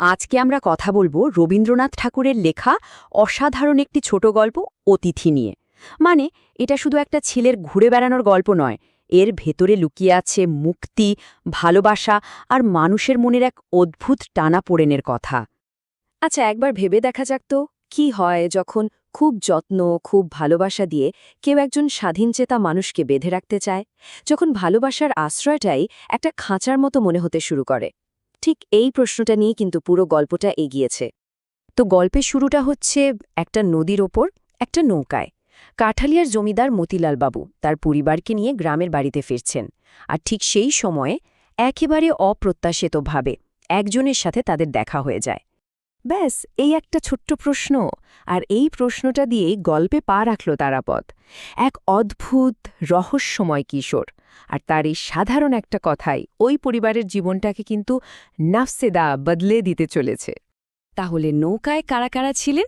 আজকে আমরা কথা বলব রবীন্দ্রনাথ ঠাকুরের লেখা অসাধারণ একটি ছোট গল্প অতিথি নিয়ে। মানে এটা শুধু একটা ছেলের ঘুরে বেড়ানোর গল্প নয়, এর ভেতরে লুকিয়ে আছে মুক্তি, ভালোবাসা আর মানুষের মনের এক অদ্ভুত টানা পোড়েনের কথা। আচ্ছা একবার ভেবে দেখা যাক তো, কি হয় যখন খুব যত্ন, খুব ভালোবাসা দিয়ে কেউ একজন স্বাধীনচেতা মানুষকে বেঁধে রাখতে চায়, যখন ভালোবাসার আশ্রয়টাই একটা খাঁচার মতো মনে হতে শুরু করে। ঠিক এই প্রশ্নটা নিয়ে কিন্তু পুরো গল্পটা এগিয়েছে। তো গল্পের শুরুটা হচ্ছে একটা নদীর ওপর একটা নৌকায়। কাঠালিয়ার জমিদার মতিলাল বাবু তার পরিবারকে নিয়ে গ্রামের বাড়িতে ফিরছেন। আর ঠিক সেই সময়ে একেবারে অপ্রত্যাশিতভাবে একজনের সাথে তাদের দেখা হয়ে যায়। ব্যাস, এই একটা ছোট্ট প্রশ্ন। আর এই প্রশ্নটা দিয়েই গল্পে পা রাখল তারাপদ। এক অদ্ভুত রহস্যময় কিশোর। আর তার এই সাধারণ একটা কথাই ওই পরিবারের জীবনটাকে কিন্তু নাফসেদা বদলে দিতে চলেছে। তাহলে নৌকায় কারা কারা ছিলেন?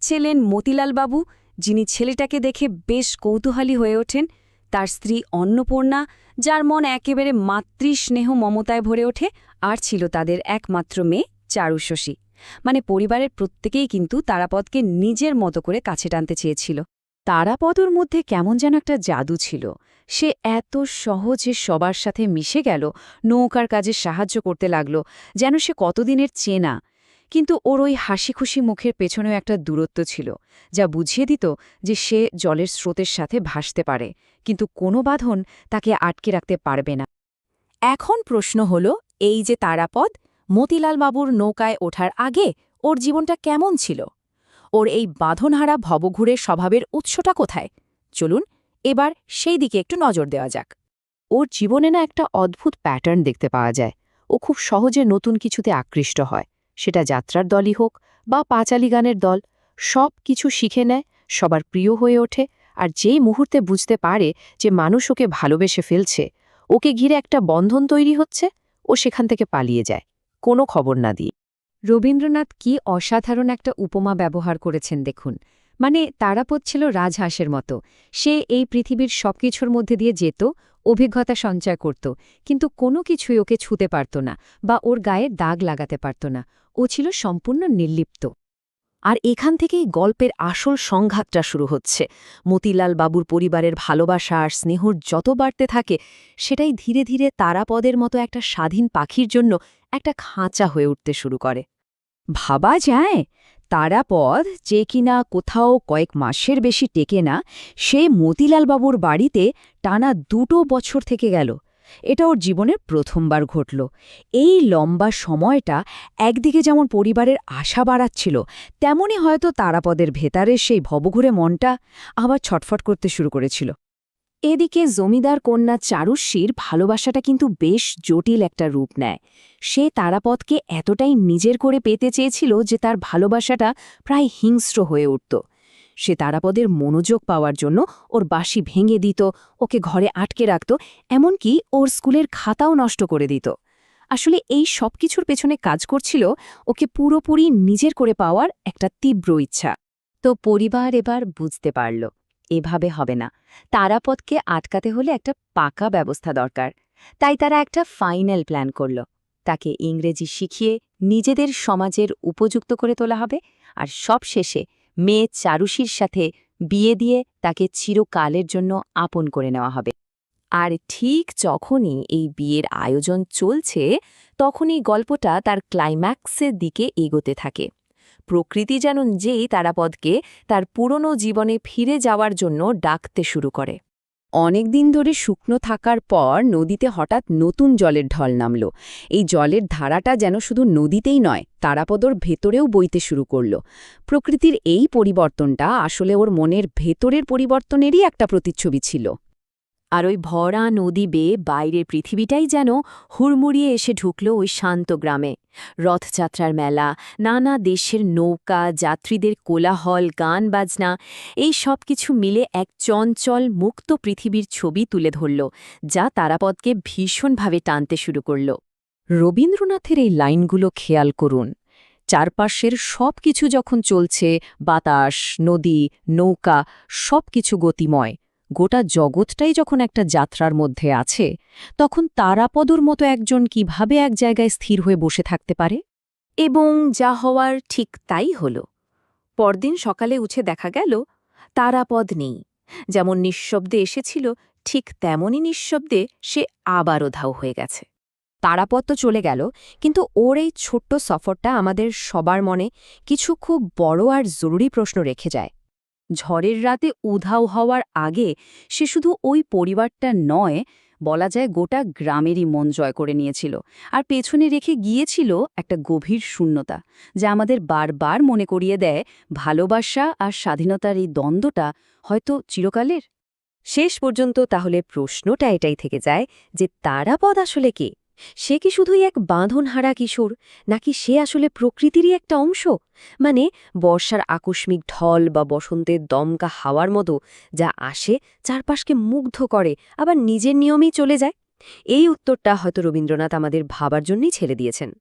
ছিলেন মতিলাল বাবু, যিনি ছেলেটাকে দেখে বেশ কৌতূহলী হয়ে ওঠেন। তার স্ত্রী অন্নপূর্ণা, যার মন একেবারে মাতৃস্নেহ মমতায় ভরে ওঠে, আর ছিল তাদের একমাত্র মেয়ে চারুশশী। মানে পরিবারের প্রত্যেকেই কিন্তু তারাপদকে নিজের মতো করে কাছে টানতে চেয়েছিল। তারাপদর মধ্যে কেমন যেন একটা জাদু ছিল। সে এত সহজে সবার সাথে মিশে গেল, নৌকার কাজে সাহায্য করতে লাগল, যেন সে কতদিনের চেনা। কিন্তু ওর ওই হাসি খুশি মুখের পেছনেও একটা দূরত্ব ছিল, যা বুঝিয়ে দিত যে সে জলের স্রোতের সাথে ভাসতে পারে, কিন্তু কোনো বাঁধন তাকে আটকে রাখতে পারবে না। এখন প্রশ্ন হল, এই যে তারাপদ মতিলাল বাবুর নৌকায় ওঠার আগে ওর জীবনটা কেমন ছিল? ওর এই বাঁধনহারা ভবঘুরের স্বভাবের উৎসটা কোথায়? চলুন এবার সেই দিকে একটু নজর দেওয়া যাক। ওর জীবনে না একটা অদ্ভুত প্যাটার্ন দেখতে পাওয়া যায়। ও খুব সহজে নতুন কিছুতে আকৃষ্ট হয়। সেটা যাত্রার দলই হোক বা পাঁচালি গানের দল, সব কিছু শিখে নেয়, সবার প্রিয় হয়ে ওঠে আর যেই মুহূর্তে বুঝতে পারে যে মানুষ ওকে ভালোবেসে ফেলছে, ওকে ঘিরে একটা বন্ধন তৈরি হচ্ছে, ও সেখান থেকে পালিয়ে যায়। কোনো খবর না দিয়ে রবীন্দ্রনাথ কি অসাধারণ একটা উপমা ব্যবহার করেছেন দেখুন। মানে তারাপদ ছিল রাজহাঁসের মতো। সে এই পৃথিবীর সবকিছুর মধ্যে দিয়ে যেত, অভিজ্ঞতা সঞ্চয় করত, কিন্তু কোনো কিছুই ওকে ছুতে পারত না বা ওর গায়ে দাগ লাগাতে পারত না। ও ছিল সম্পূর্ণ নির্লিপ্ত। আর এখান থেকেই গল্পের আসল সংঘাতটা শুরু হচ্ছে। মতিলাল বাবুর পরিবারের ভালোবাসা আর স্নেহর যত বাড়তে থাকে, সেটাই ধীরে ধীরে তারাপদের মতো একটা স্বাধীন পাখির জন্য একটা খাঁচা হয়ে উঠতে শুরু করে। ভাবা যায় তারাপদ যে কিনা কোথাও কয়েক মাসের বেশি টেকে না, সে মতিলালবাবুর বাড়িতে টানা দুটো বছর থেকে গেল। এটা ওর জীবনের প্রথমবার ঘটল। এই লম্বা সময়টা একদিকে যেমন পরিবারের আশা বাড়াচ্ছিল তেমনি হয়তো তারাপদের ভেতরের সেই ভবঘুরে মনটা আবার ছটফট করতে শুরু করেছিল। এদিকে জমিদার কন্যা চারুশ্রীর ভালোবাসাটা কিন্তু বেশ জটিল একটা রূপ নেয়। সে তারাপদকে এতটাই নিজের করে পেতে চেয়েছিল যে তার ভালোবাসাটা প্রায় হিংস্র হয়ে উঠত। সে তারাপদের মনোযোগ পাওয়ার জন্য ওর বাসি ভেঙে দিত, ওকে ঘরে আটকে রাখত, এমনকি ওর স্কুলের খাতাও নষ্ট করে দিত। আসলে এই সব কিছুর পেছনে কাজ করছিল ওকে পুরোপুরি নিজের করে পাওয়ার একটা তীব্র ইচ্ছা। তো পরিবার এবার বুঝতে পারল। এভাবে হবে না। তারাপদকে আটকাতে হলে একটা পাকা ব্যবস্থা দরকার। তাই তারা একটা ফাইনাল প্ল্যান করল। তাকে ইংরেজি শিখিয়ে নিজেদের সমাজের উপযুক্ত করে তোলা হবে আর সব শেষে মেয়ে চারুশির সাথে বিয়ে দিয়ে তাকে চিরকালের জন্য আপন করে নেওয়া হবে। আর ঠিক যখনই এই বিয়ের আয়োজন চলছে, তখনই গল্পটা তার ক্লাইম্যাক্সের দিকে এগোতে থাকে। প্রকৃতি যেন যেই তারাপদকে তার পুরনো জীবনে ফিরে যাওয়ার জন্য ডাকতে শুরু করে। অনেক দিন ধরে শুকনো থাকার পর নদীতে হঠাৎ নতুন জলের ঢল নামল। এই জলের ধারাটা যেন শুধু নদীতেই নয়, তারাপদর ভেতরেও বইতে শুরু করল। প্রকৃতির এই পরিবর্তনটা আসলে ওর মনের ভেতরের পরিবর্তনেরই একটা প্রতিচ্ছবি ছিল। আর ওই ভরা নদী বেয়ে বাইরের পৃথিবীটাই যেন হুড়মুড়িয়ে এসে ঢুকল ওই শান্ত গ্রামে। রথযাত্রার মেলা, নানা দেশের নৌকা, যাত্রীদের কোলাহল, গান বাজনা, এই সব কিছু মিলে এক চঞ্চল মুক্ত পৃথিবীর ছবি তুলে ধরল, যা তারাপদকে ভীষণভাবে টানতে শুরু করল। রবীন্দ্রনাথের এই লাইনগুলো খেয়াল করুন। চারপাশের সব কিছু যখন চলছে, বাতাস, নদী, নৌকা, সব কিছু গতিময়। গোটা জগৎটাই যখন একটা যাত্রার মধ্যে আছে, তখন তারাপদর মতো একজন কীভাবে এক জায়গায় স্থির হয়ে বসে থাকতে পারে? এবং যা হওয়ার ঠিক তাই হল। পরদিন সকালে উঠে দেখা গেল, তারাপদ নেই। যেমন নিঃশব্দে এসেছিল, ঠিক তেমনই নিঃশব্দে সে আবারও ধাও হয়ে গেছে। তারাপদ তো চলে গেল, কিন্তু ওর এই ছোট্ট সফরটা আমাদের সবার মনে কিছু খুব বড় আর জরুরি প্রশ্ন রেখে যায়। ঝড়ের রাতে উধাও হওয়ার আগে সে শুধু ওই পরিবারটা নয়, বলা যায় গোটা গ্রামেরই মন জয় করে নিয়েছিল। আর পেছনে রেখে গিয়েছিল একটা গভীর শূন্যতা, যা আমাদের বারবার মনে করিয়ে দেয় ভালোবাসা আর স্বাধীনতার এই দ্বন্দ্বটা হয়তো চিরকালের। শেষ পর্যন্ত তাহলে প্রশ্নটা এটাই থেকে যায় যে তারাপদ আসলে কে? সে কি শুধুই এক বাঁধনহারা কিশোর, নাকি সে আসলে প্রকৃতিরই একটা অংশ? মানে বর্ষার আকস্মিক ঢল বা বসন্তের দমকা হাওয়ার মতো যা আসে, চারপাশকে মুগ্ধ করে, আবার নিজের নিয়মেই চলে যায়? এই উত্তরটা হয়তো রবীন্দ্রনাথ আমাদের ভাবার জন্যই ছেড়ে দিয়েছেন।